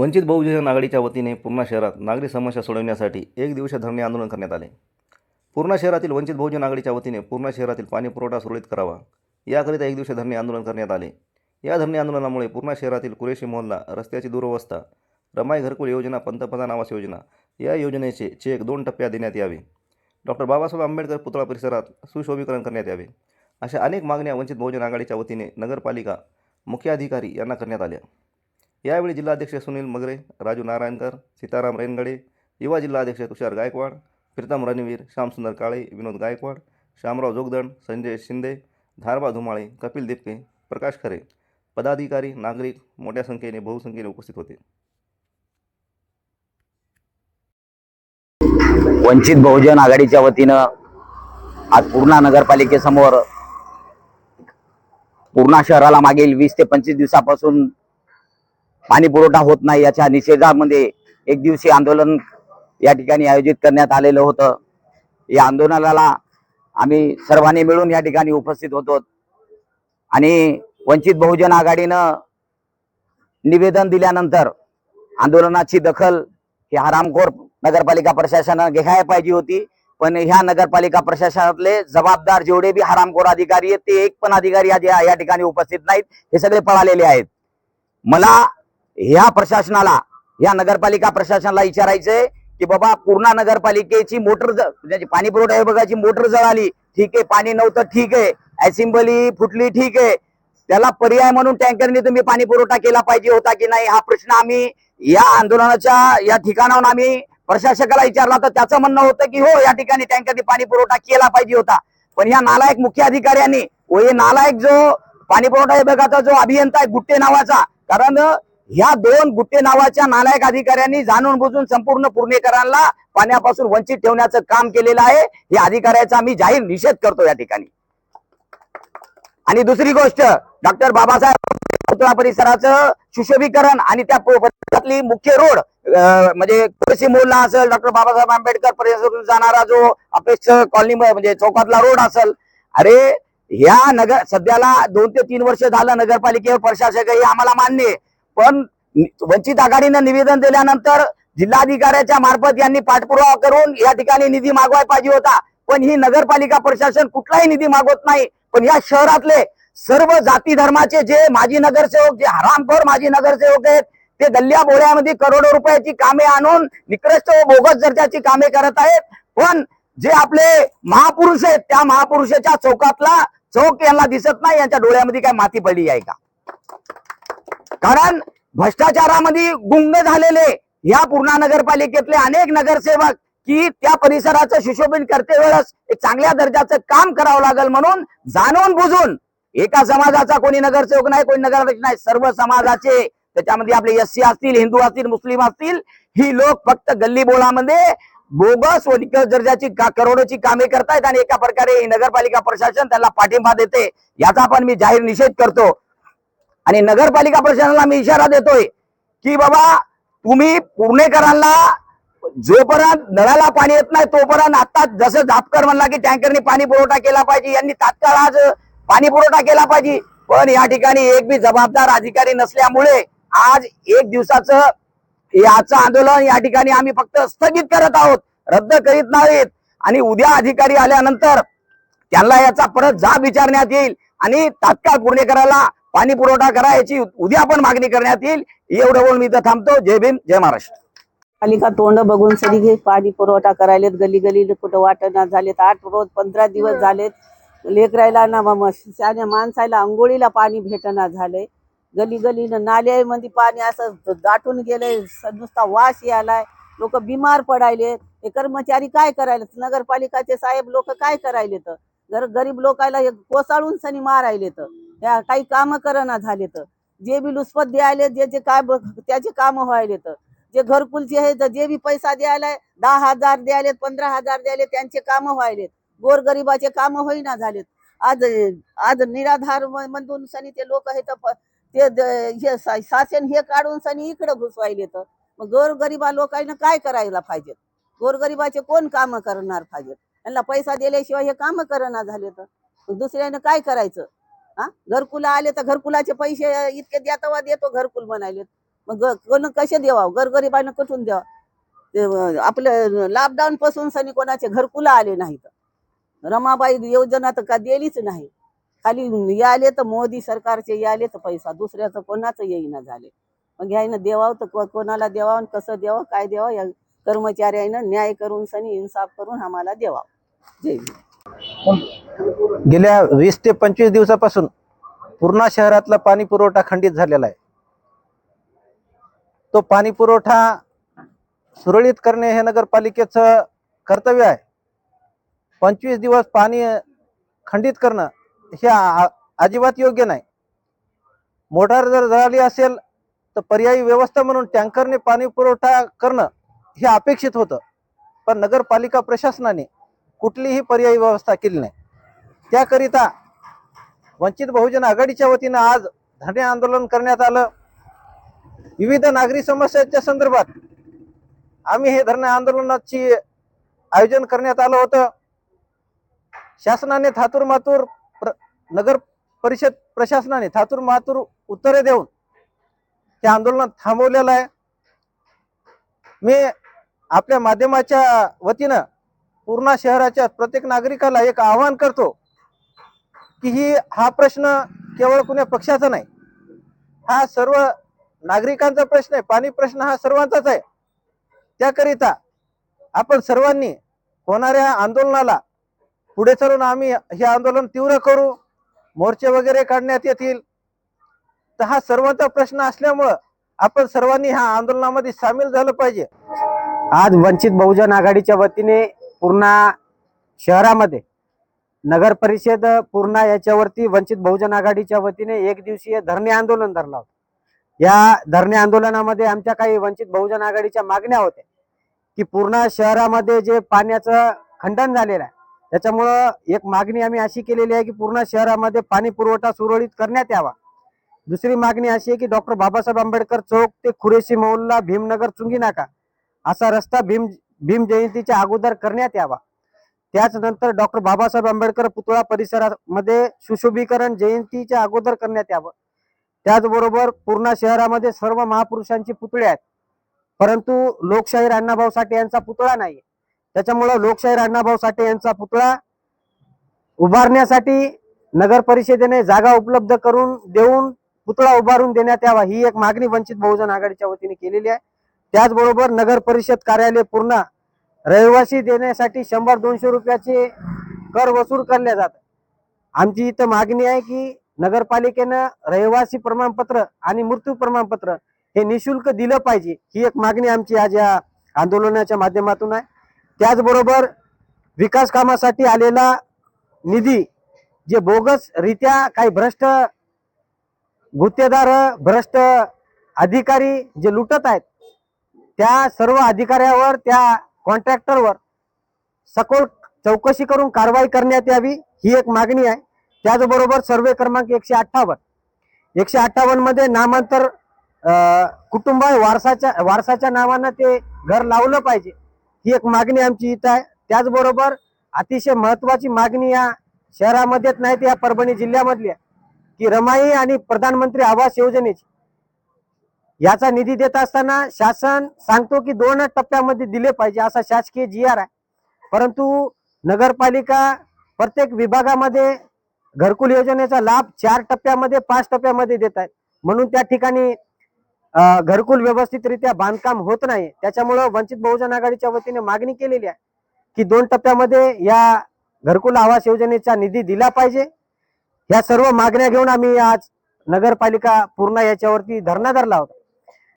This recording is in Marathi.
वंचित बहुजन आघाडीच्या वतीने पूर्णा शहरात नागरी समस्या सोडवण्यासाठी एक दिवसीय धरणे आंदोलन करण्यात आले. पूर्णा शहरातील वंचित बहुजन आघाडीच्या वतीने पूर्णा शहरातील पाणी पुरवठा सुरळीत करावा. याकरिता एक दिवसीय धरणे आंदोलन करण्यात आले. या धरणे आंदोलनामुळे पूर्णा शहरातील कुरेशी मोहल्ला रस्त्याची दुरवस्था रमाई घरकुल योजना पंतप्रधान आवास योजना या योजनेचे चेक दोन टप्प्यात देण्यात यावे. डॉक्टर बाबासाहेब आंबेडकर पुतळा परिसरात सुशोभीकरण करण्यात यावे. अशा अनेक मागण्या वंचित बहुजन आघाडीच्या वतीने नगरपालिका मुख्याधिकारी यांना करण्यात आल्या. यावेळी जिल्हाध्यक्ष सुनील मगरे राजू नारायणकर सीताराम रेनगडे युवा जिल्हाध्यक्ष तुषार गायकवाड प्रीतम रणवीर श्यामसुंदर काळे विनोद गायकवाड श्यामराव जोगदंड संजय शिंदे धारबा धुमाळे कपिल दिपके प्रकाश खरे. पदाधिकारी नागरिक मोठ्या संख्येने बहुसंख्येने उपस्थित होते. वंचित बहुजन आघाडीच्या वतीनं आज पूर्णा नगरपालिकेसमोर पूर्णा शहराला मागील वीस ते पंचवीस दिवसापासून पाणी पुरवठा होत नाही याच्या निषेधामध्ये एक दिवशी आंदोलन या ठिकाणी आयोजित करण्यात आलेलं होतं. या आंदोलनाला आम्ही सर्वांनी मिळून या ठिकाणी उपस्थित होतो. आणि वंचित बहुजन आघाडीनं निवेदन दिल्यानंतर आंदोलनाची दखल ही हरामखोर नगरपालिका प्रशासनानं घ्यायला पाहिजे होती. पण ह्या नगरपालिका प्रशासनातले जबाबदार जेवढे बी हरामखोर अधिकारी आहेत ते एक पण अधिकारी आज या ठिकाणी उपस्थित नाहीत. हे सगळे पळालेले आहेत. मला ह्या प्रशासनाला या नगरपालिका प्रशासनाला विचारायचंय की बाबा पूर्णा नगरपालिकेची मोटर पाणी पुरवठा विभागाची मोटर जळाली ठीक आहे पाणी नव्हतं ठीक आहे असेंबली फुटली ठीक आहे. त्याला पर्याय म्हणून टँकरने तुम्ही पाणी पुरवठा केला पाहिजे होता की नाही हा प्रश्न आम्ही या आंदोलनाच्या या ठिकाणाहून आम्ही प्रशासकाला विचारला. तर त्याचं म्हणणं होतं की हो या ठिकाणी टँकरने पाणी पुरवठा केला पाहिजे होता. पण या नालायक मुख्य अधिकाऱ्यांनी व हे नालायक जो पाणी पुरवठा विभागाचा जो अभियंता आहे गुट्टे नावाचा कारण ह्या दोन गुट्टे नावाच्या नालायक अधिकाऱ्यांनी जाणून बुजून संपूर्ण पुणेकरांना पाण्यापासून वंचित ठेवण्याचं काम केलेलं आहे. या अधिकाऱ्याचा आम्ही जाहीर निषेध करतो या ठिकाणी. आणि दुसरी गोष्ट डॉक्टर बाबासाहेब पुतळा परिसराचं सुशोभीकरण आणि त्या परिसरातली मुख्य रोड म्हणजे तुळशी मोहल्ला असेल डॉक्टर बाबासाहेब आंबेडकर परिसरातून जाणारा जो अपेक्ष कॉलनी म्हणजे चौकातला रोड असेल. अरे ह्या नगर सध्याला दोन ते तीन वर्ष झालं नगरपालिकेवर प्रशासक हे आम्हाला मान्य आहे. पण वंचित आघाडीनं निवेदन दिल्यानंतर जिल्हाधिकाऱ्याच्या मार्फत यांनी पाठपुरावा करून या ठिकाणी निधी मागवायला पाहिजे होता. पण ही नगरपालिका प्रशासन कुठलाही निधी मागवत नाही. पण या शहरातले सर्व जाती धर्माचे जे माजी नगरसेवक जे हरामखोर माजी नगरसेवक आहेत ते दल्ल्या बोळ्यामध्ये करोडो रुपयाची कामे आणून निकृष्ट व बोगस दर्जाची कामे करत आहेत. पण जे आपले महापुरुष आहेत त्या महापुरुषाच्या चौकातला चौक यांना दिसत नाही. यांच्या डोळ्यामध्ये काय माती पडली आहे का? कारण भ्रष्टाचारामध्ये गुंग झालेले या पूर्णा नगरपालिकेतले अनेक नगरसेवक की त्या परिसराचं सुशोभन करते वेळेस एक चांगल्या दर्जाचं काम करावं लागेल म्हणून जाणून बुजून एका समाजाचा कोणी नगरसेवक नाही कोणी नगराध्यक्ष नाही सर्व समाजाचे त्याच्यामध्ये आपले एस असतील हिंदू असतील मुस्लिम असतील ही लोक फक्त गल्ली बोळामध्ये बोगस व दर्जाची का- करोडोची कामे करतायत आणि एका प्रकारे नगरपालिका प्रशासन त्याला पाठिंबा देते. याचा पण मी जाहीर निषेध करतो. आणि नगरपालिका प्रशासनाला मी इशारा देतोय की बाबा तुम्ही पुणेकरांना जोपर्यंत नळाला पाणी येत नाही तोपर्यंत आता जसं झापकर म्हणला की टँकरने पाणी पुरवठा केला पाहिजे यांनी तात्काळ आज पाणी पुरवठा केला पाहिजे. पण या ठिकाणी एक बी जबाबदार अधिकारी नसल्यामुळे आज एक दिवसाचं याचं आंदोलन या ठिकाणी आम्ही फक्त स्थगित करत आहोत रद्द करीत नाहीत. आणि उद्या अधिकारी आल्यानंतर त्यांना याचा परत जाब विचारण्यात येईल आणि तात्काळ पुणेकराला पाणी पुरवठा करा याची उद्या पण मागणी करण्यात येईल. एवढं बोलून मी इथं थांबतो. जय भीम जय महाराष्ट्र. पालिका तोंड बघून सरी घे. पाणी पुरवठा करायलेत गली गली कुठं वाटणा झालेत आठ रोज पंधरा दिवस झालेत. लेकरायला ना मग माणसाला आंघोळीला पाणी भेटना झालंय. गली गलीनं नाल्यामध्ये पाणी असं दाटून गेलंय. नुसता वास यायलाय लोक बिमार पडायले. हे कर्मचारी काय करायले नगरपालिकाचे साहेब लोक काय करायले तर जर गरीब लोकायला हे कोसाळून सनी मारायले तर या काही कामं करना झाले तर. जे बी लुसपत द्यायले जे जे काय त्याचे कामं व्हायले तर. जे घरकुलचे आहे तर जे बी पैसा द्यायला दहा हजार द्यायलेत पंधरा हजार द्यायले त्यांचे कामं व्हायलेत. गोरगरिबाचे कामं होईना झालेत. आज आज निराधार म- मधून सनी ते लोक आहेत ते हे शासन हे काढून सनी इकडे घुसवायले तर. मग गोरगरिबा लोकांना काय करायला पाहिजेत? गोरगरिबाचे कोण कामं करणार पाहिजेत? त्यांना पैसा दिल्याशिवाय हे कामं करणार झाले तर. दुसऱ्यानं काय करायचं? हा? घरकुला आले तर घरकुलाचे पैसे इतके द्या तेव्हा देतो घरकुल म्हणाले. मग कोण कसे देवावं? गरगरीबानं कुठून द्यावं? आपलं लॉकडाऊन पासून सनी कोणाचे घरकुला आले नाहीत. रमाबाई योजना तर का दिलीच नाही. खाली याले तर मोदी सरकारचे याले तर पैसा दुसऱ्याचं कोणाचं येईना झाले. मग यायनं देवावं तर कोणाला द्यावं कसं द्यावं काय द्यावं या कर्मचाऱ्यानं न्याय करून सनी इन्साफ करून आम्हाला देवाव. जय गेल्या वीस ते पंचवीस दिवसापासून पूर्णा शहरातला पाणी पुरवठा खंडित झालेला आहे. तो पाणी पुरवठा सुरळीत करणे हे नगरपालिकेचं कर्तव्य आहे. पंचवीस दिवस पाणी खंडित करणं हे अजिबात योग्य नाही. मोटार जर जळाली असेल तर पर्यायी व्यवस्था म्हणून टँकरने पाणी पुरवठा करणं हे अपेक्षित होतं. पण नगरपालिका प्रशासनाने कुठलीही पर्यायी व्यवस्था केली नाही. त्याकरिता वंचित बहुजन आघाडीच्या वतीनं आज धरणे आंदोलन करण्यात आलं. विविध नागरी समस्यांच्या संदर्भात आम्ही हे धरणे आंदोलनाची आयोजन करण्यात आलं होतं. शासनाने थातूर मातूर प्र नगर परिषद प्रशासनाने थातूर मातूर उत्तरे देऊन हे आंदोलन थांबवलेलं आहे. मी आपल्या माध्यमाच्या वतीनं पूर्णा शहराच्या प्रत्येक नागरिकाला एक आवाहन करतो की ही हा प्रश्न केवळ कुण्या पक्षाचा नाही. हा सर्व नागरिकांचा प्रश्न आहे. पाणी प्रश्न हा सर्वांचाच आहे. त्याकरिता आपण सर्वांनी होणाऱ्या आंदोलनाला पुढे चालून आम्ही हे आंदोलन तीव्र करू. मोर्चे वगैरे काढण्यात येतील. तर हा सर्वांचा प्रश्न असल्यामुळं आपण सर्वांनी ह्या आंदोलनामध्ये सामील झालं पाहिजे. आज वंचित बहुजन आघाडीच्या वतीने पूर्णा शहरामध्ये. नगर परिषद पूर्णा याच्यावरती वंचित बहुजन आघाडीच्या वतीने एक दिवसीय धरणे आंदोलन धरला होता. या धरणे आंदोलनामध्ये आमच्या काही वंचित बहुजन आघाडीच्या मागण्या होत्या. की पूर्णा शहरामध्ये जे पाण्याचं खंडन झालेलं आहे त्याच्यामुळं एक मागणी आम्ही अशी केलेली आहे की पूर्ण शहरामध्ये पाणी पुरवठा सुरळीत करण्यात यावा. दुसरी मागणी अशी आहे की डॉक्टर बाबासाहेब आंबेडकर चौक ते खुरेशी मौलला भीमनगर चुंगी नाका. असा रस्ता भीम भीम जयंतीच्या अगोदर करण्यात यावा. त्याचनंतर डॉक्टर बाबासाहेब आंबेडकर पुतळा परिसरामध्ये सुशोभीकरण जयंतीच्या अगोदर करण्यात यावं. त्याचबरोबर पूर्णा शहरामध्ये सर्व महापुरुषांची पुतळे आहेत. परंतु लोकशाहीर अण्णाभाऊ साठे यांचा पुतळा नाही त्याच्यामुळं लोकशाहीर अण्णाभाऊ साठे यांचा पुतळा उभारण्यासाठी नगर परिषदेने जागा उपलब्ध करून देऊन पुतळा उभारून देण्यात यावा ही एक मागणी वंचित बहुजन आघाडीच्या वतीने केलेली आहे. त्याचबरोबर नगर परिषद कार्यालय पूर्ण रहिवासी देण्यासाठी शंभर दोनशे रुपयाचे कर वसूल करले जात आमची इथं मागणी आहे की नगरपालिकेनं रहिवासी प्रमाणपत्र आणि मृत्यू प्रमाणपत्र हे निशुल्क दिलं पाहिजे. ही एक मागणी आमची आज या आंदोलनाच्या माध्यमातून आहे. त्याचबरोबर विकास कामासाठी आलेला निधी जे बोगस रित्या काही भ्रष्ट गुत्तेदार भ्रष्ट अधिकारी जे लुटत आहेत त्या सर्व अधिकाऱ्यावर त्या कॉन्ट्रॅक्टरवर सखोल चौकशी करून कारवाई करण्यात यावी ही एक मागणी आहे. त्याचबरोबर सर्वे क्रमांक एकशे अठ्ठावन्न. एकशे अठ्ठावन्नमध्ये नामांतर कुटुंब वारसाच्या वारसाच्या नावानं ते घर लावलं पाहिजे. ही एक मागणी आमची इथं आहे. त्याचबरोबर अतिशय महत्वाची मागणी या शहरामध्येच नाही तर या परभणी जिल्ह्यामधली आहे. की रमाई आणि प्रधानमंत्री आवास योजनेची याचा निधी देत असताना शासन सांगतो की दोन टप्प्यामध्ये दिले पाहिजे असा शासकीय जी आर आहे. परंतु नगरपालिका प्रत्येक विभागामध्ये घरकुल योजनेचा लाभ चार टप्प्यामध्ये पाच टप्प्यामध्ये देत आहेत. म्हणून त्या ठिकाणी घरकुल व्यवस्थितरित्या बांधकाम होत नाही. त्याच्यामुळं वंचित बहुजन आघाडीच्या वतीने मागणी केलेली आहे की दोन टप्प्यामध्ये या घरकुल आवास योजनेचा निधी दिला पाहिजे. या सर्व मागण्या घेऊन आम्ही आज नगरपालिका पूर्ण याच्यावरती धरणा धरला होता